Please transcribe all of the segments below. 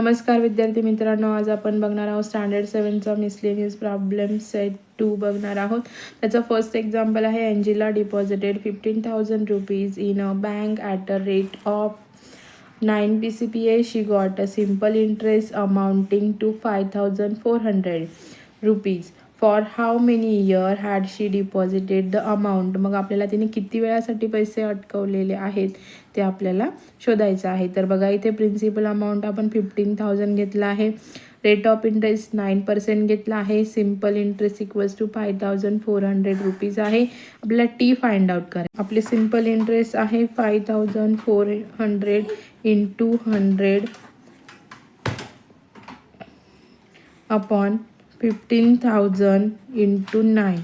नमस्कार विद्यार्थी मित्रांनो आज आपण बघणार आहोत स्टँडर्ड सेवनचा मिसलेनियस प्रॉब्लेम सेट टू बघणार आहोत. त्याचं फर्स्ट एक्झाम्पल आहे Angela deposited fifteen thousand rupees in a bank at a rate of nine p c p a she got a simple interest amounting to five thousand four hundred rupees for how many year had she deposited the amount मग आपल्याला तिने किती वेळासाठी पैसे अटकवलेले आहेत ते आपल्याला शोधायचं आहे. तर बघा इथे प्रिन्सिपल अमाऊंट आपण फिफ्टीन थाउजंड घेतला आहे. Rate of interest nine percent घेतला आहे. Simple interest equals to five thousand four hundred rupees आहे. आपल्याला टी फाइंड आउट करा. आपले सिंपल इंटरेस्ट आहे five thousand four hundred into hundred upon fifteen thousand into nine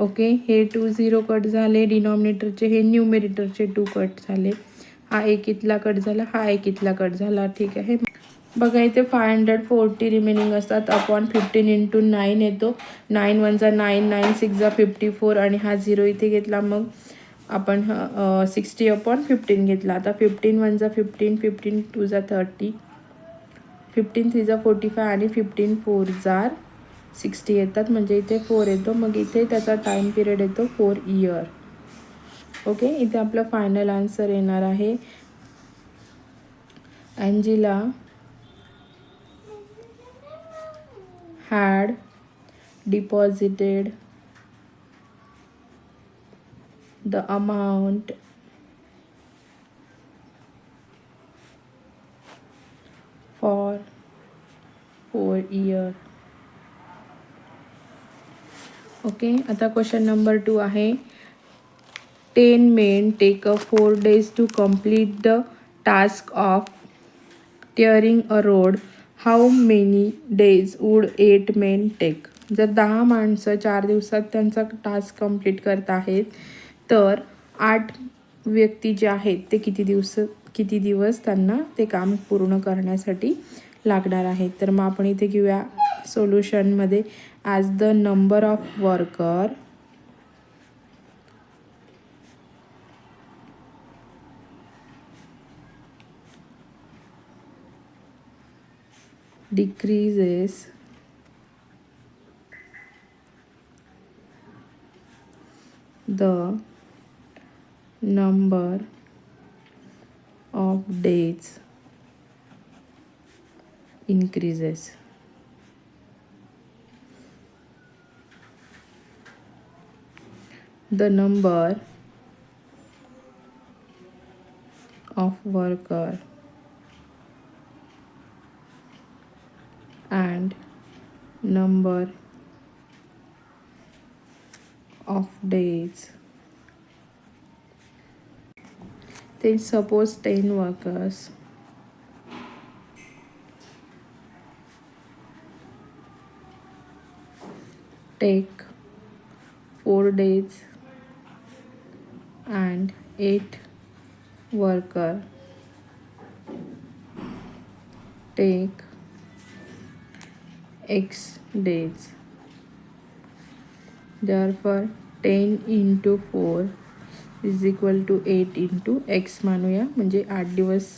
okay हे two zero cut झाले. डिनॉमिनेटरचे हे न्यूमेरिटरचे टू कट झाले. हा एक इथला कट झाला हा एक इथला कट झाला. ठीक आहे. बघा इथे फाय हंड्रेड फोर्टी रिमेनिंग असतात. अपॉन फिफ्टीन इंटू नाईन येतो. नाईन वनचा नाईन नाईन सिक्सचा फिफ्टी फोर आणि हा झिरो इथे घेतला. मग आपण सिक्स्टी अपॉन फिफ्टीन घेतला. आता फिफ्टीन वनचा फिफ्टीन फिफ्टीन टूचा थर्टी फिफ्टीन थ्रीचा फोर्टी फाय आणि फिफ्टीन फोर जार सिक्स्टी येतात म्हणजे इथे फोर येतो. मग इथे त्याचा टाईम पिरियड येतो फोर इयर. ओके? इथे आपलं फायनल आन्सर येणार आहे. Angela had deposited the amount for four year. Okay आता क्वेश्चन नंबर टू आहे. Ten men take a four days to complete the task of tearing a road how many days would eight men take जर दहा माणसं चार दिवसात त्यांचा task complete करत आहेत तर आठ व्यक्ती जे आहेत ते किती दिवस किती दिवस त्यांना ते काम पूर्ण करण्यासाठी लागणार आहेत तर मग आपण इथे घेऊया सोल्युशनमध्ये as the number of worker decreases the number of days. Increases. The number of worker and number of days. Then suppose 10 workers take 4 days and 8 worker take x days. Therefore 10 into 4 is equal to eight into x मानूया. म्हणजे आठ दिवस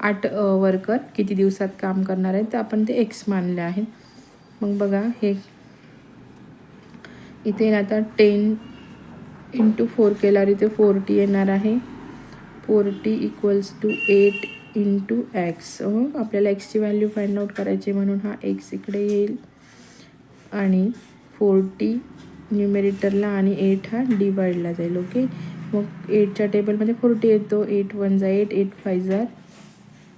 आठ worker किती दिवसात काम करणार आहेत तर आपण ते एक्स मानले आहे. मग बघा हे इथे आता टेन इंटू फोर केल्यावर इथे फोर्टी येणार आहे. Forty equals to eight into x आपल्याला एक्सची व्हॅल्यू फाइंड आउट करायची म्हणून हा एक्स इकडे येईल. आणि फोर्टी न्यूमेरिटरला आणि एट हा डिवाइडला जाईल ओके मग एटच्या टेबलमध्ये फोर्टी येतो. एट वन जा एट एट फाय जार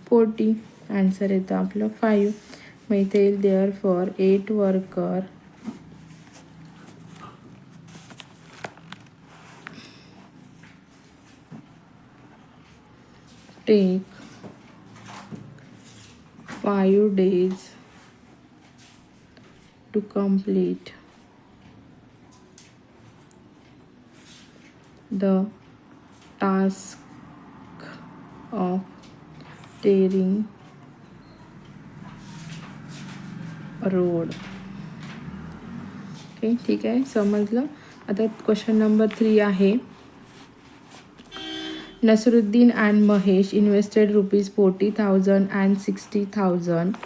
फोर्टी आन्सर येतं आपलं फाईव्ह मग इथे येईल therefore eight worker take five days to complete the task of tearing road okay ठीक आहे समजलं आता क्वेश्चन नंबर थ्री आहे Nasruddin and Mahesh invested rupees 40,000 and 60,000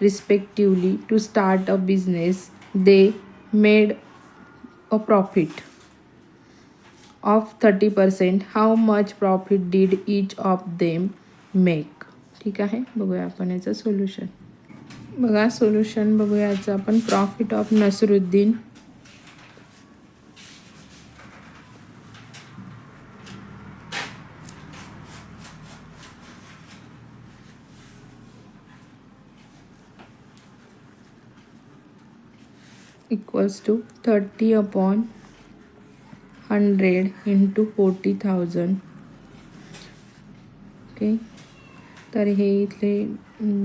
respectively to start a business. They made a profit of 30%. How much profit did each of them make? ठीक आहे बघूया आपण याचं सोल्युशन बघा सोल्युशन बघूया याचं आपण profit of Nasruddin equals to thirty upon hundred into forty thousand okay तर हे इथले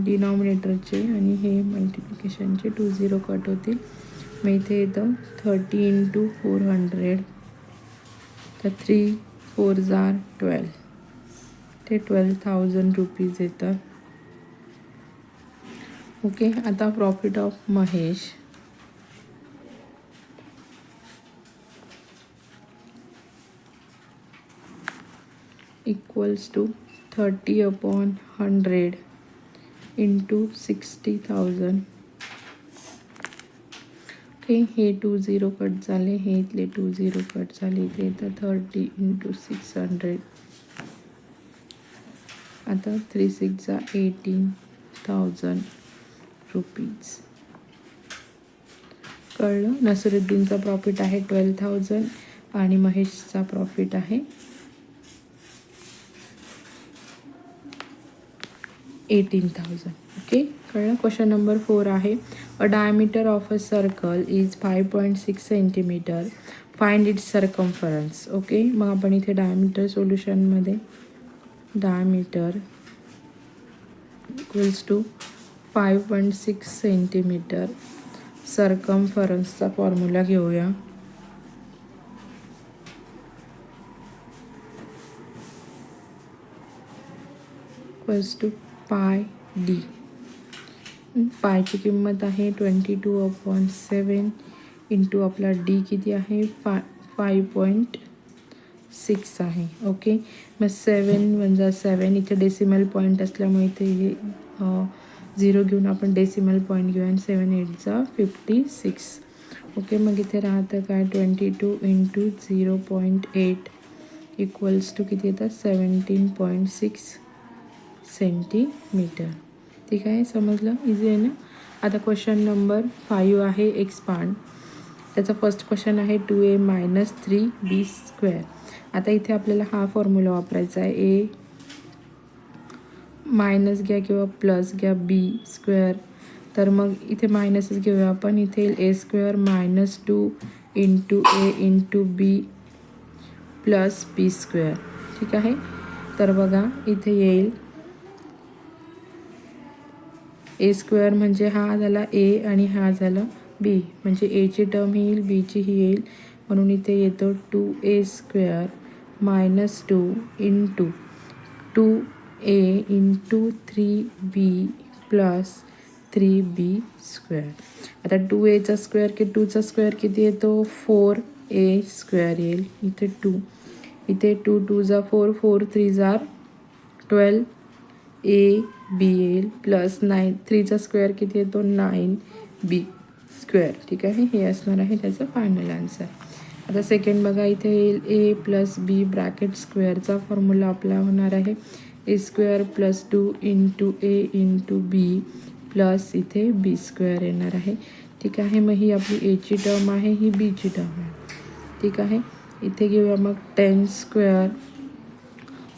डिनॉमिनेटरचे आणि हे मल्टिप्लिकेशनचे टू झिरो कट होतील. मग इथे येतं थर्टी इंटू फोर हंड्रेड तर थ्री फोर जार ट्वेल्व ते ट्वेल्व थाउजंड रुपीज येतं. ओके आता profit of Mahesh equals to thirty upon hundred into sixty thousand okay हे टू झिरो कट झाले हे इथले टू झिरो कट झाले इथे तर थर्टी इंटू सिक्स हंड्रेड आता थ्री सिक्सचा एटीन थाउजंड रुपीज कळलं? नसरुद्दीनचा प्रॉफिट आहे ट्वेल्व थाउजंड आणि महेशचा प्रॉफिट आहे एटीन थाउजंड ओके कळलं? क्वेश्चन नंबर फोर आहे. A diameter of a circle is five point six centimetre find it circumference okay मग आपण इथे diameter सोल्युशनमध्ये diameter equals to five point six centimetre सर्कम्फरन्सचा formula घेऊया. Equals to pi D. पायची किंमत आहे twenty two upon seven into आपला D किती आहे? फा फाय पॉईंट सिक्स आहे. ओके? मग सेवन म्हणजे सेवन इथे डेसिमल पॉईंट असल्यामुळे इथे झिरो घेऊन आपण डेसिमल पॉईंट घेऊया आणि सेवन एटचा फिफ्टी सिक्स. ओके? मग इथे राहतं काय? Twenty two into zero point eight equals to किती येतात सेवन्टीन पॉईंट सिक्स. सेंटीमीटर ठीक आहे? समजलं? इझी आहे ना? आता क्वेश्चन नंबर फाईव्ह आहे एक्सपांड त्याचा फर्स्ट क्वेश्चन आहे two a minus three b square आता इथे आपल्याला हा फॉर्म्युला वापरायचा आहे. ए मायनस घ्या किंवा प्लस घ्या बी स्क्वेअर तर मग इथे मायनसच घेऊया आपण. इथे a square minus two into a into b plus b square ठीक आहे? तर बघा इथे येईल ए स्क्वेअर म्हणजे हा झाला ए आणि हा झाला बी म्हणजे एची टर्म ही येईल बीची ही येईल. म्हणून इथे येतो two a square minus two in two a into three b plus three b square आता टू एचा स्क्वेअर की टूचा स्क्वेअर किती येतो? फोर ए स्क्वेअर येईल. इथे टू इथे टू टू जा four four three jar twelve a b l plus nine. थ्रीचा square किती येतो? Nine b square. ठीक आहे? हे असणार आहे त्याचं फायनल आन्सर आता सेकंड बघा इथे येईल ए प्लस बी ब्रॅकेट स्क्वेअरचा फॉर्म्युला आपला होणार आहे. A square plus two into a into b plus इथे बी स्क्वेअर येणार आहे. ठीक आहे? मग ही आपली एची टर्म आहे ही बीची टर्म आहे. ठीक आहे? इथे घेऊया मग ten square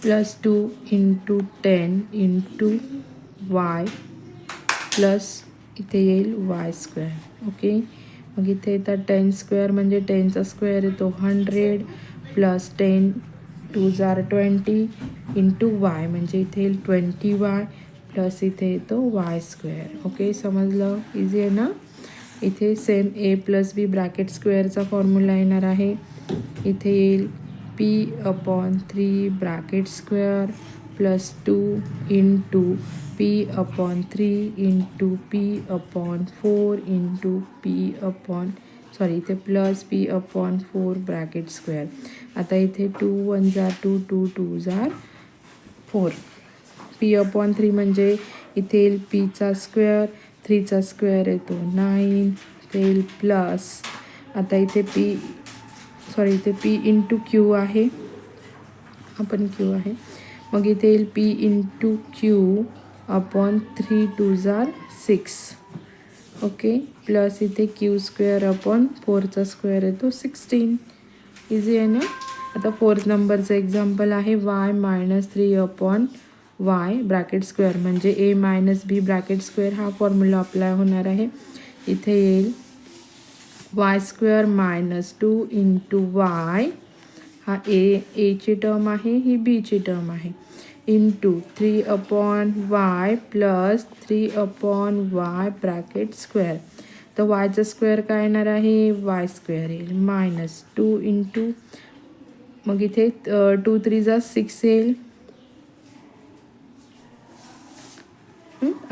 plus two into ten into y plus इथे येईल वाय स्क्वेअर ओके? मग इथे येतात टेन स्क्वेअर म्हणजे टेनचा स्क्वेअर येतो हंड्रेड प्लस टेन टू जार ट्वेंटी इंटू वाय म्हणजे इथे येईल ट्वेंटी वाय प्लस इथे येतो वाय स्क्वेअर ओके? समजलं? इझी आहे ना? इथे same a plus b bracket स्क्वेअरचा formula येणार आहे. इथे येईल p upon three bracket square plus two into p upon three into p upon four into p upon sorry इथे plus p upon four bracket square आता इथे to one जार two two two जार four P upon three म्हणजे इथे येईल पीचा square थ्रीचा स्क्वेअर येतो नाईन तेल येईल प्लस आता इथे पी सॉरी इथे पी इंटू क्यू आहे. हा पण क्यू आहे. मग इथे येईल p into q upon three two जार सिक्स ओके प्लस इथे क्यू स्क्वेअर अपॉन फोरचा स्क्वेअर येतो सिक्स्टीन इझी आहे ना? आता फोर्थ नंबरचं एक्झाम्पल आहे y minus three upon y bracket square म्हणजे a minus b bracket square हा फॉर्म्युला अप्लाय होणार आहे. इथे येईल y square minus two into y हा ए एची टर्म आहे ही बीची टर्म आहे. Into three upon y plus three upon y bracket square तर वायचं स्क्वेअर काय येणार आहे? वाय स्क्वेअर येईल. मायनस टू इंटू मग इथे टू थ्री जा सिक्स येईल.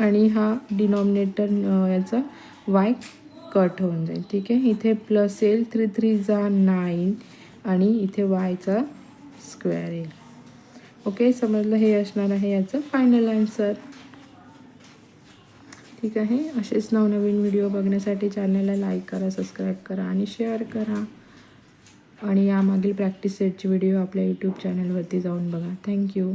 आणि हा डिनॉमिनेटर याचा वाय कट होऊन जाईल. ठीक आहे? इथे प्लस येईल. थ्री थ्री जा नाईन आणि इथे वायचा स्क्वेअर येईल. ओके समजलं? हे असणार आहे याचं फायनल आन्सर ठीक आहे? असेच नवनवीन व्हिडिओ बघण्यासाठी चॅनलला लाईक करा सबस्क्राईब करा आणि शेअर करा. आणि यामागील प्रॅक्टिस सेटचे व्हिडिओ आपल्या यूट्यूब चॅनलवरती जाऊन बघा. थँक्यू